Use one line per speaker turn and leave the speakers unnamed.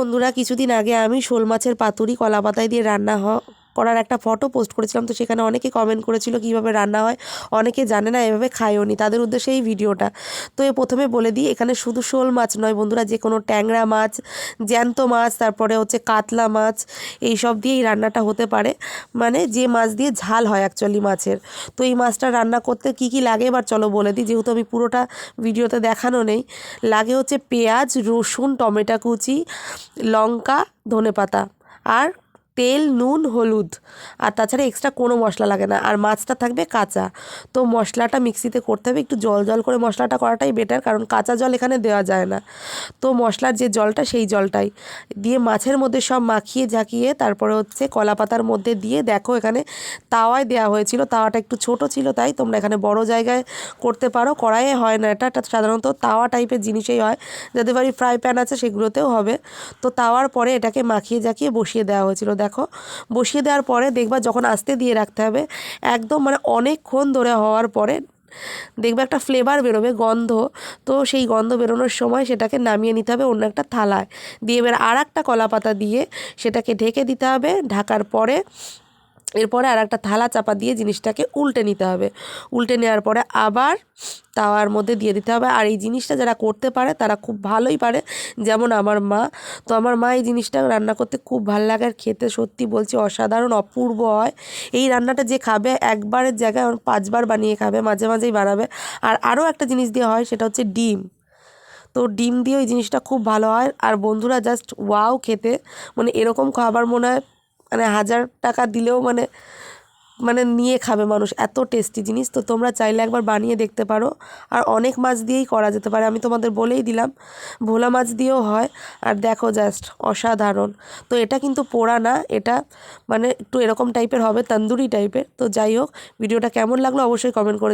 বন্ধুরা কিছুদিন আগে আমি শোল মাছের পাতুরি কলা পাতায় দিয়ে রান্না হ- করার একটা ফটো পোস্ট করেছিলাম। তো সেখানে অনেকে কমেন্ট করেছিল কীভাবে রান্না হয়। অনেকে জানে না, এভাবে খায়ও নি। তাদের উদ্দেশ্যে এই ভিডিওটা। তো এ প্রথমে বলে দিই, এখানে শুধু শোল মাছ নয় বন্ধুরা, যে কোনো ট্যাংরা মাছ, জ্যান্ত মাছ, তারপরে হচ্ছে কাতলা মাছ, এই সব দিয়ে এই রান্নাটা হতে পারে। মানে যে মাছ দিয়ে ঝাল হয় অ্যাকচুয়ালি মাছের। তো এই মাছটা রান্না করতে কি কি লাগে? এবার চলো বলে দিই, যেহেতু আমি পুরোটা ভিডিওতে দেখানো নেই, লাগে হচ্ছে পেঁয়াজ, রসুন, টমেটো কুচি, লঙ্কা, ধনেপাতা। আর তেল, নুন, হলুদ। আর তাছাড়া এক্সট্রা কোনো মশলা লাগে না। আর মাছটা থাকবে কাঁচা। তো মশলাটা মিক্সিতে করতে হবে। একটু জল জল করে মশলাটা করাটাই বেটার কারণ কাঁচা জল এখানে দেওয়া যায় না। তো মশলার যে জলটা, সেই জলটাই। দিয়ে মাছের মধ্যে সব মাখিয়ে, ঝাঁকিয়ে তারপরে হচ্ছে কলা পাতার মধ্যে দিয়ে দেখো এখানে তাওয়ায় দেওয়া হয়েছিল। তাওয়াটা একটু ছোট ছিল তাই তোমরা এখানে বড় জায়গায় করতে পারো। কড়াইয়ে হয় না এটা। এটা সাধারণত তাওয়া টাইপের জিনিসেই হয়। যাদের বাড়ি ফ্রাই প্যান আছে সেগুলোতেও হবে। তো তাওয়ার পরে এটাকে মাখিয়ে জাকিয়ে বসিয়ে দেওয়া হয়েছিল। দেখো। বসিয়ে দেওয়ার পরে দেখবা যখন আস্তে দিয়ে রাখতে হবে, একদম মানে অনেকক্ষণ ধরে হওয়ার পরে দেখবে একটা ফ্লেভার বেরোবে, গন্ধ। তো সেই গন্ধ বেরোনোর সময় সেটাকে নামিয়ে নিতে হবে অন্য একটা থালায়। দিয়ে এবার আর একটা কলা পাতা দিয়ে সেটাকে ঢেকে দিতে হবে। ঢাকার পরে এরপরে আর একটা থালা চাপা দিয়ে জিনিসটাকে উল্টে নিতে হবে। উল্টে নেওয়ার পরে আবার তাওয়ার মধ্যে দিয়ে দিতে হবে। আর এই জিনিসটা যারা করতে পারে, তারা খুব ভালোই পারে। যেমন আমার মা, তো আমার মা এই জিনিসটা রান্না করতে খুব ভালো লাগে। আর খেতে সত্যি বলছি অসাধারণ, অপূর্ব হয়। এই রান্নাটা যে খাবে, একবারের জায়গায় পাঁচবার বানিয়ে খাবে, মাঝে মাঝেই বানাবে। আর আরও একটা জিনিস দিয়ে হয়, সেটা হচ্ছে ডিম। তো ডিম দিয়ে ওই জিনিসটা খুব ভালো হয়। আর বন্ধুরা জাস্ট ওয়াও খেতে। মানে এরকম খাবার মনে হয় মানে হাজার টাকা দিলেও মানে মানে নিয়ে খাবে মানুষ। এত টেস্টি জিনিস। তো তোমরা চাইলে একবার বানিয়ে দেখতে পারো। আর অনেক মাছ দিয়েই করা যেতে পারে। আমি তোমাদের বলেই দিলাম, ভোলা মাছ দিয়েও হয়। আর দেখো জাস্ট অসাধারণ। তো এটা কিন্তু পোড়া না, এটা মানে একটু এরকম টাইপের হবে, তন্দুরি টাইপের তো যাই হোক, ভিডিওটা কেমন লাগল অবশ্যই কমেন্ট করে